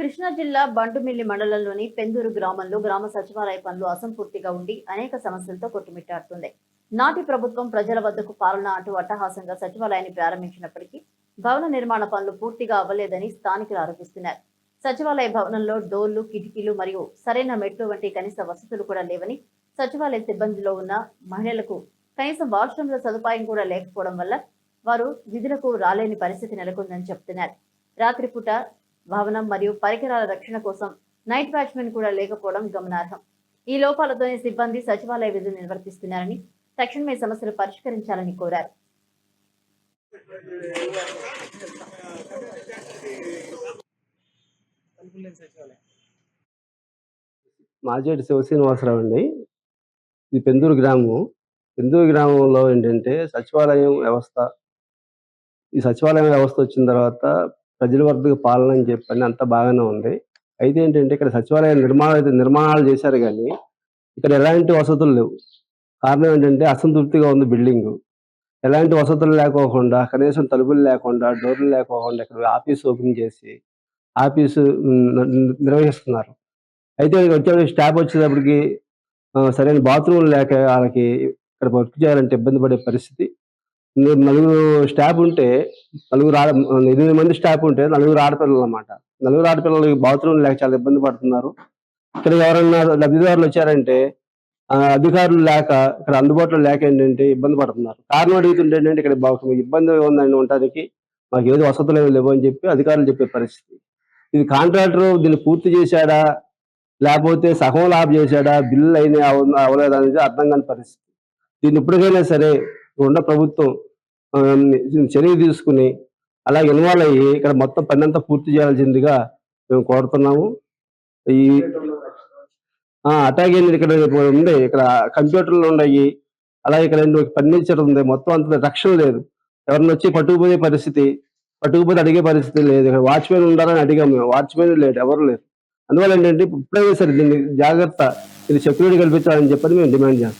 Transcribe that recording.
కృష్ణా జిల్లా బంటుమిల్లి మండలంలోని పెందూరు గ్రామంలో గ్రామ సచివాలయ పనులు అసంపూర్తిగా ఉండి అనేక సమస్యలతో కొట్టుమిట్టాడుతుంది. నాటి ప్రభుత్వం ప్రజల వద్దకు పాలన అంటూ అట్టహాసంగా సచివాలయాన్ని ప్రారంభించినప్పటికీ భవన నిర్మాణ పనులు పూర్తిగా అవ్వలేదని స్థానికులు ఆరోపిస్తున్నారు. సచివాలయ భవనంలో డోర్లు కిటికీలు మరియు సరైన మెట్లు వంటి కనీస వసతులు కూడా లేవని సచివాలయ సిబ్బందిలో ఉన్న మహిళలకు కనీసం వాష్రూమ్ల సదుపాయం కూడా లేకపోవడం వల్ల వారు విధులకు రాలేని పరిస్థితి నెలకొందని చెప్తున్నారు. రాత్రిపూట భవనం మరియు పరికరాల రక్షణ కోసం నైట్ వాచ్మెన్ కూడా లేకపోవడం గమనార్హం. ఈ లోపాలతోనే సిబ్బంది సచివాలయ విధులు నిర్వర్తిస్తున్నారని తక్షణమే సమస్యలు పరిష్కరించాలని కోరారు. మాజేటి శివ శ్రీనివాసరావు అండి. ఇది పెందూరు గ్రామం పెందూరు గ్రామంలో ఏంటంటే సచివాలయం వ్యవస్థ ఈ సచివాలయం వ్యవస్థ వచ్చిన తర్వాత ప్రజల వద్దకు పాలన అని చెప్పని అంతా బాగానే ఉంది. అయితే ఏంటంటే ఇక్కడ సచివాలయ నిర్మాణ నిర్మాణాలు చేశారు కానీ ఇక్కడ ఎలాంటి వసతులు లేవు. కారణం ఏంటంటే అసంతృప్తిగా ఉంది బిల్డింగ్. ఎలాంటి వసతులు లేకోకుండా కనీసం తలుపులు లేకుండా డోర్లు లేకోకుండా ఇక్కడ ఆఫీస్ ఓపెన్ చేసి ఆఫీసు నిర్వహిస్తున్నారు. అయితే వచ్చే స్టాఫ్ వచ్చేటప్పటికి సరైన బాత్రూమ్ లేక వాళ్ళకి ఇక్కడ వర్క్ చేయాలంటే ఇబ్బంది పడే పరిస్థితి నలుగురు స్టాఫ్ ఉంటే నలుగురు ఆడ ఎనిమిది మంది స్టాఫ్ ఉంటే నలుగురు ఆడపిల్లలు అన్నమాట. నలుగురు ఆడపిల్లలకి బాత్రూమ్ లేక చాలా ఇబ్బంది పడుతున్నారు. ఇక్కడ ఎవరైనా లబ్ధిదారులు వచ్చారంటే ఆ, అధికారులు లేక ఇక్కడ అందుబాటులో లేక ఏంటంటే ఇబ్బంది పడుతున్నారు. కారణం అడుగుతుంటే ఏంటంటే ఇక్కడ ఇబ్బంది ఉందని ఉండడానికి మాకు ఏదో వసతులు లేదు లేవు అని చెప్పి అధికారులు చెప్పే పరిస్థితి. ఇది కాంట్రాక్టర్ దీన్ని పూర్తి చేశాడా? లేకపోతే సగం లాభం చేశాడా? బిల్లు అయినా అవ- అనేది అర్థం కాని పరిస్థితి. దీన్ని ఇప్పటికైనా సరే ఉన్న ప్రభుత్వం చర్య తీసుకుని అలాగే ఇన్వాల్వ్ అయ్యి ఇక్కడ మొత్తం పని అంతా పూర్తి చేయాల్సిందిగా మేము కోరుతున్నాము. ఈ ఆ, ఇక్కడ ఉంది. ఇక్కడ కంప్యూటర్లు ఉన్నాయి. అలాగే ఇక్కడ ఏంటి ఫర్నిచర్ ఉంది. మొత్తం అంత రక్షణ లేదు. ఎవరిని వచ్చి పట్టుకుపోయే పరిస్థితి పట్టుకుపోతే అడిగే పరిస్థితి లేదు. ఇక్కడ వాచ్మెన్ ఉండాలని అడిగాము మేము. వాచ్మెన్ లేడు ఎవరు లేరు. అందువల్ల ఏంటంటే ఇప్పుడైనా సరే దీన్ని జాగ్రత్త ఇది సెక్యూరిటీ కల్పించాలని చెప్పని మేము డిమాండ్ చేస్తాం